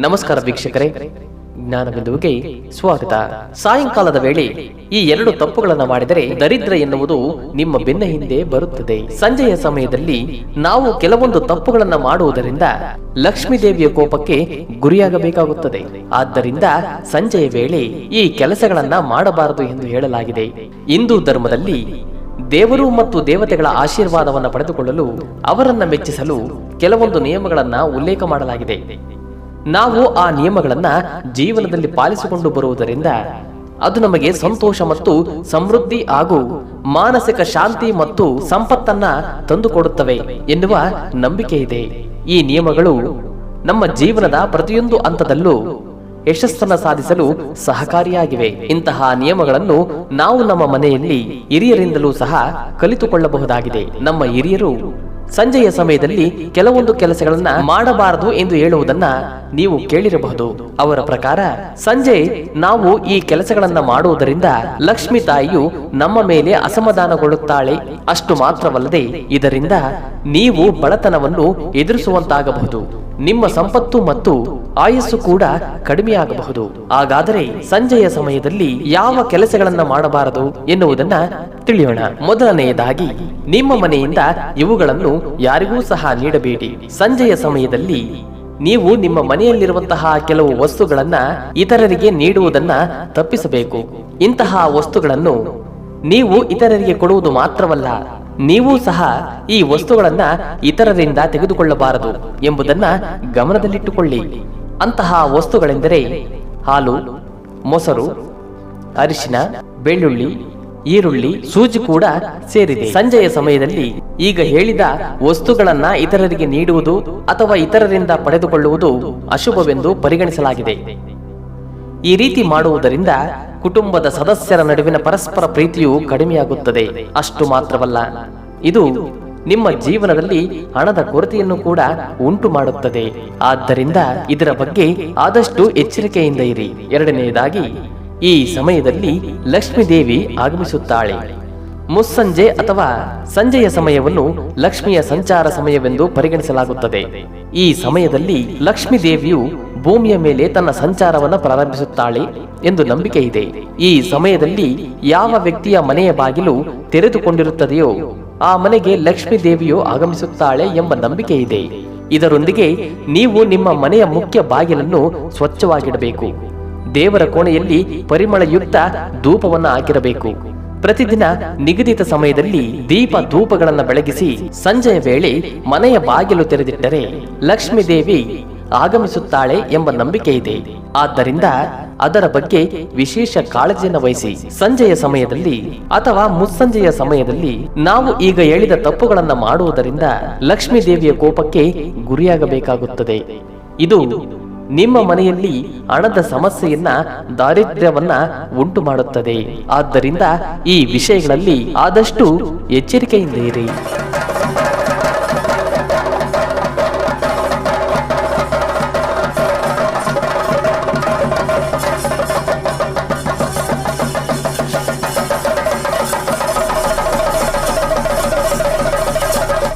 ನಮಸ್ಕಾರ ವೀಕ್ಷಕರೇ. ಜ್ಞಾನಬಿಂದುವಿಗೆ ಸ್ವಾಗತ. ಸಾಯಂಕಾಲದ ವೇಳೆ ಈ ಎರಡು ತಪ್ಪುಗಳನ್ನು ಮಾಡಿದರೆ ದರಿದ್ರ ಎನ್ನುವುದು ನಿಮ್ಮ ಬೆನ್ನ ಹಿಂದೆ ಬರುತ್ತದೆ. ಸಂಜೆಯ ಸಮಯದಲ್ಲಿ ನಾವು ಕೆಲವೊಂದು ತಪ್ಪುಗಳನ್ನು ಮಾಡುವುದರಿಂದ ಲಕ್ಷ್ಮೀ ದೇವಿಯ ಕೋಪಕ್ಕೆ ಗುರಿಯಾಗಬೇಕಾಗುತ್ತದೆ. ಆದ್ದರಿಂದ ಸಂಜೆಯ ವೇಳೆ ಈ ಕೆಲಸಗಳನ್ನ ಮಾಡಬಾರದು ಎಂದು ಹೇಳಲಾಗಿದೆ. ಹಿಂದೂ ಧರ್ಮದಲ್ಲಿ ದೇವರು ಮತ್ತು ದೇವತೆಗಳ ಆಶೀರ್ವಾದವನ್ನು ಪಡೆದುಕೊಳ್ಳಲು ಅವರನ್ನ ಮೆಚ್ಚಿಸಲು ಕೆಲವೊಂದು ನಿಯಮಗಳನ್ನ ಉಲ್ಲೇಖ ಮಾಡಲಾಗಿದೆ. ನಾವು ಆ ನಿಯಮಗಳನ್ನ ಜೀವನದಲ್ಲಿ ಪಾಲಿಸಿಕೊಂಡು ಬರುವುದರಿಂದ ಅದು ನಮಗೆ ಸಂತೋಷ ಮತ್ತು ಸಮೃದ್ಧಿ ಹಾಗೂ ಮಾನಸಿಕ ಶಾಂತಿ ಮತ್ತು ಸಂಪತ್ತನ್ನ ತಂದುಕೊಡುತ್ತವೆ ಎನ್ನುವ ನಂಬಿಕೆ ಇದೆ. ಈ ನಿಯಮಗಳು ನಮ್ಮ ಜೀವನದ ಪ್ರತಿಯೊಂದು ಹಂತದಲ್ಲೂ ಯಶಸ್ಸನ್ನ ಸಾಧಿಸಲು ಸಹಕಾರಿಯಾಗಿವೆ. ಇಂತಹ ನಿಯಮಗಳನ್ನು ನಾವು ನಮ್ಮ ಮನೆಯಲ್ಲಿ ಹಿರಿಯರಿಂದಲೂ ಸಹ ಕಲಿತುಕೊಳ್ಳಬಹುದಾಗಿದೆ. ನಮ್ಮ ಹಿರಿಯರು ಸಂಜೆಯ ಸಮಯದಲ್ಲಿ ಕೆಲವೊಂದು ಕೆಲಸಗಳನ್ನ ಮಾಡಬಾರದು ಎಂದು ಹೇಳುವುದನ್ನ ನೀವು ಕೇಳಿರಬಹುದು. ಅವರ ಪ್ರಕಾರ, ಸಂಜೆ ನಾವು ಈ ಕೆಲಸಗಳನ್ನ ಮಾಡುವುದರಿಂದ ಲಕ್ಷ್ಮಿ ತಾಯಿಯು ನಮ್ಮ ಮೇಲೆ ಅಸಮಾಧಾನಗೊಳ್ಳುತ್ತಾಳೆ. ಅಷ್ಟು ಮಾತ್ರವಲ್ಲದೆ ಇದರಿಂದ ನೀವು ಬಡತನವನ್ನು ಎದುರಿಸುವಂತಾಗಬಹುದು. ನಿಮ್ಮ ಸಂಪತ್ತು ಮತ್ತು ಆಯಸ್ಸು ಕೂಡ ಕಡಿಮೆಯಾಗಬಹುದು. ಹಾಗಾದರೆ ಸಂಜೆಯ ಸಮಯದಲ್ಲಿ ಯಾವ ಕೆಲಸಗಳನ್ನ ಮಾಡಬಾರದು ಎನ್ನುವುದನ್ನ ತಿಳಿಯೋಣ. ಮೊದಲನೆಯದಾಗಿ, ನಿಮ್ಮ ಮನೆಯಿಂದ ಇವುಗಳನ್ನು ಯಾರಿಗೂ ಸಹ ನೀಡಬೇಡಿ. ಸಂಜೆಯ ಸಮಯದಲ್ಲಿ ನೀವು ನಿಮ್ಮ ಮನೆಯಲ್ಲಿರುವಂತಹ ಕೆಲವು ವಸ್ತುಗಳನ್ನ ಇತರರಿಗೆ ನೀಡುವುದನ್ನ ತಪ್ಪಿಸಬೇಕು. ಇಂತಹ ವಸ್ತುಗಳನ್ನು ನೀವು ಇತರರಿಗೆ ಕೊಡುವುದು ಮಾತ್ರವಲ್ಲ ನೀವು ಸಹ ಈ ವಸ್ತುಗಳನ್ನ ಇತರರಿಂದ ತೆಗೆದುಕೊಳ್ಳಬಾರದು ಎಂಬುದನ್ನ ಗಮನದಲ್ಲಿಟ್ಟುಕೊಳ್ಳಿ. ಅಂತಹ ವಸ್ತುಗಳೆಂದರೆ ಹಾಲು, ಮೊಸರು, ಅರಿಶಿನ, ಬೆಳ್ಳುಳ್ಳಿ, ಈರುಳ್ಳಿ, ಸೂಜಿ ಕೂಡ ಸೇರಿದೆ. ಸಂಜೆಯ ಸಮಯದಲ್ಲಿ ಈಗ ಹೇಳಿದ ವಸ್ತುಗಳನ್ನ ಇತರರಿಗೆ ನೀಡುವುದು ಅಥವಾ ಇತರರಿಂದ ಪಡೆದುಕೊಳ್ಳುವುದು ಅಶುಭವೆಂದು ಪರಿಗಣಿಸಲಾಗಿದೆ. ಈ ರೀತಿ ಮಾಡುವುದರಿಂದ ಕುಟುಂಬದ ಸದಸ್ಯರ ನಡುವಿನ ಪರಸ್ಪರ ಪ್ರೀತಿಯು ಕಡಿಮೆಯಾಗುತ್ತದೆ. ಅಷ್ಟು ಮಾತ್ರವಲ್ಲ, ಇದು ನಿಮ್ಮ ಜೀವನದಲ್ಲಿ ಹಣದ ಕೊರತೆಯನ್ನು ಕೂಡ ಉಂಟು ಮಾಡುತ್ತದೆ. ಆದ್ದರಿಂದ ಇದರ ಬಗ್ಗೆ ಆದಷ್ಟು ಎಚ್ಚರಿಕೆಯಿಂದ ಇರಿ. ಎರಡನೆಯದಾಗಿ, ಈ ಸಮಯದಲ್ಲಿ ಲಕ್ಷ್ಮೀ ದೇವಿ ಆಗಮಿಸುತ್ತಾಳೆ. ಮುಸ್ಸಂಜೆ ಅಥವಾ ಸಂಜೆಯ ಸಮಯವನ್ನು ಲಕ್ಷ್ಮಿಯ ಸಂಚಾರ ಸಮಯವೆಂದು ಪರಿಗಣಿಸಲಾಗುತ್ತದೆ. ಈ ಸಮಯದಲ್ಲಿ ಲಕ್ಷ್ಮೀ ದೇವಿಯು ಭೂಮಿಯ ಮೇಲೆ ತನ್ನ ಸಂಚಾರವನ್ನು ಪ್ರಾರಂಭಿಸುತ್ತಾಳೆ ಎಂದು ನಂಬಿಕೆ ಇದೆ. ಈ ಸಮಯದಲ್ಲಿ ಯಾವ ವ್ಯಕ್ತಿಯ ಮನೆಯ ಬಾಗಿಲು ತೆರೆದುಕೊಂಡಿರುತ್ತದೆಯೋ, ಆ ಮನೆಗೆ ಲಕ್ಷ್ಮಿ ದೇವಿಯು ಆಗಮಿಸುತ್ತಾಳೆ ಎಂಬ ನಂಬಿಕೆ ಇದೆ. ಇದರೊಂದಿಗೆ ನೀವು ನಿಮ್ಮ ಮನೆಯ ಮುಖ್ಯ ಬಾಗಿಲನ್ನು ಸ್ವಚ್ಛವಾಗಿಡಬೇಕು. ದೇವರ ಕೋಣೆಯಲ್ಲಿ ಪರಿಮಳಯುಕ್ತ ಧೂಪವನ್ನು ಹಾಕಿರಬೇಕು. ಪ್ರತಿದಿನ ನಿಗದಿತ ಸಮಯದಲ್ಲಿ ದೀಪ ಧೂಪಗಳನ್ನು ಬೆಳಗಿಸಿ ಸಂಜೆಯ ವೇಳೆ ಮನೆಯ ಬಾಗಿಲು ತೆರೆದಿಟ್ಟರೆ ಲಕ್ಷ್ಮೀ ದೇವಿ ಆಗಮಿಸುತ್ತಾಳೆ ಎಂಬ ನಂಬಿಕೆ ಇದೆ. ಆದ್ದರಿಂದ ಅದರ ಬಗ್ಗೆ ವಿಶೇಷ ಕಾಳಜಿಯನ್ನು ವಹಿಸಿ. ಸಂಜೆಯ ಸಮಯದಲ್ಲಿ ಅಥವಾ ಮುಸ್ಸಂಜೆಯ ಸಮಯದಲ್ಲಿ ನಾವು ಈಗ ಹೇಳಿದ ತಪ್ಪುಗಳನ್ನು ಮಾಡುವುದರಿಂದ ಲಕ್ಷ್ಮೀ ದೇವಿಯ ಕೋಪಕ್ಕೆ ಗುರಿಯಾಗಬೇಕಾಗುತ್ತದೆ. ಇದು ನಿಮ್ಮ ಮನೆಯಲ್ಲಿ ಹಣದ ಸಮಸ್ಯೆಯನ್ನ, ದಾರಿದ್ರ್ಯವನ್ನ ಉಂಟು ಮಾಡುತ್ತದೆ ಆದ್ದರಿಂದ ಈ ವಿಷಯಗಳಲ್ಲಿ ಆದಷ್ಟು ಎಚ್ಚರಿಕೆಯಿಂದ ಇರಿ